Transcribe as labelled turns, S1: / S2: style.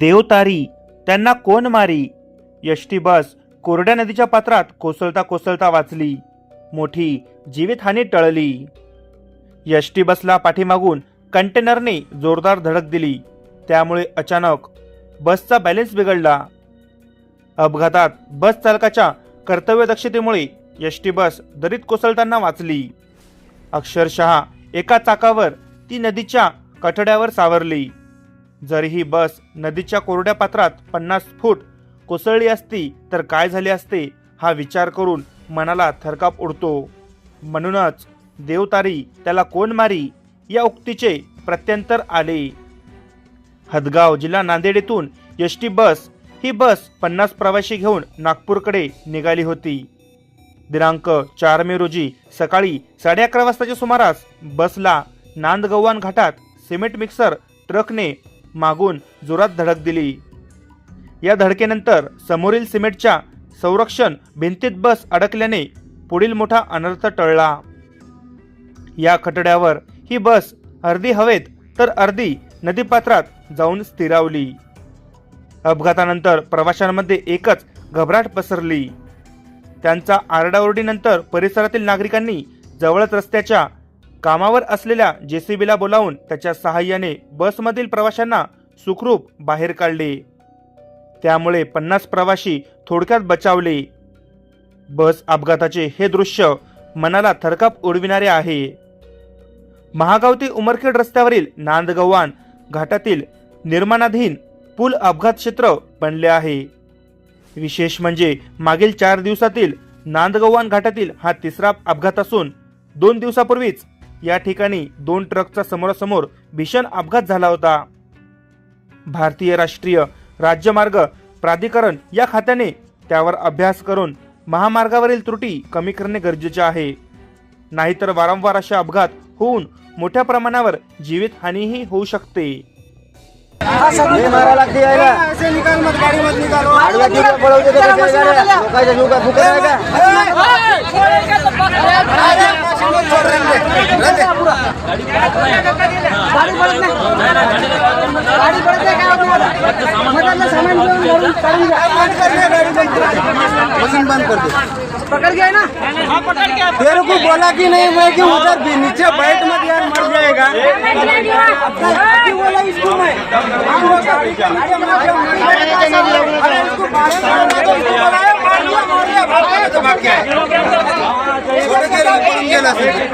S1: देवतारी त्यांना कोण मारी? यष्टी बस कोरड्या नदीच्या पात्रात कोसळता कोसळता वाचली. मोठी जीवितहानी टळली. यष्टी बसला पाठीमागून कंटेनरने जोरदार धडक दिली. त्यामुळे अचानक बसचा बॅलेन्स बिघडला. अपघातात बस चालकाच्या कर्तव्यदक्षतेमुळे यष्टी बस दरीत कोसळताना वाचली. अक्षरशः एका चाकावर ती नदीच्या कठड्यावर सावरली. जर ही बस नदीच्या कोरड्या पात्रात पन्नास फूट कोसळली असती तर काय झाले असते हा विचार करून मनाला थरकाप उडतो. म्हणूनच देवतारी त्याला कोण मारी या उक्तीचे प्रत्यंतर आले. हदगाव जिल्हा नांदेड येथून एस टी बस ही बस पन्नास प्रवासी घेऊन नागपूरकडे निघाली होती. दिनांक चार मे रोजी सकाळी साडे अकरा वाजताच्या सुमारास बसला नांदगव्हाण घाटात सिमेंट मिक्सर ट्रकने मागून जोरात धडक दिली. या धडकेनंतर समोरील सिमेंटच्या संरक्षण भिंतीत बस अडकल्याने पुढील मोठा अनर्थ टळला. या खटड्यावर ही बस अर्धी हवेत तर अर्धी नदीपात्रात जाऊन स्थिरावली. अपघातानंतर प्रवाशांमध्ये एकच घबराट पसरली. त्यांचा आरडाओरडीनंतर परिसरातील नागरिकांनी जवळच रस्त्याच्या कामावर असलेल्या जेसीबीला बोलावून त्याच्या सहाय्याने बसमधील प्रवाशांना सुखरूप बाहेर काढले. त्यामुळे पन्नास प्रवाशी थोडक्यात बचावले. बस अपघाताचे हे दृश्य मनाला थरकाप उडविणारे आहे. महागाव ते उमरखेड रस्त्यावरील नांदगव्हाण घाटातील निर्माणाधीन पूल अपघात क्षेत्र बनले आहे. विशेष म्हणजे मागील चार दिवसातील नांदगव्हाण घाटातील हा तिसरा अपघात असून दोन दिवसापूर्वीच या ठिकाणी दोन ट्रकचा समोरासमोर भीषण अपघात झाला होता. भारतीय राष्ट्रीय राज्यमार्ग प्राधिकरण या खात्याने त्यावर अभ्यास करून महामार्गावरील त्रुटी कमी करणे गरजेचे आहे. नाहीतर वारंवार असे अपघात होऊन मोठ्या प्रमाणावर जीवितहानीही होऊ शकते.
S2: गाड़ी पड़त नाही गाड़ी पड़त नाही काय होतं सामान घेऊन काढून घ्या बंद कर दे। गाड़ी बंद कर
S3: मशीन बंद कर दे
S2: पकड़ गया
S3: तेरे को बोला कि नहीं मैं कि उधर भी नीचे बैठ मत यार मर जाएगा।
S2: बोला इसको मैं? इसको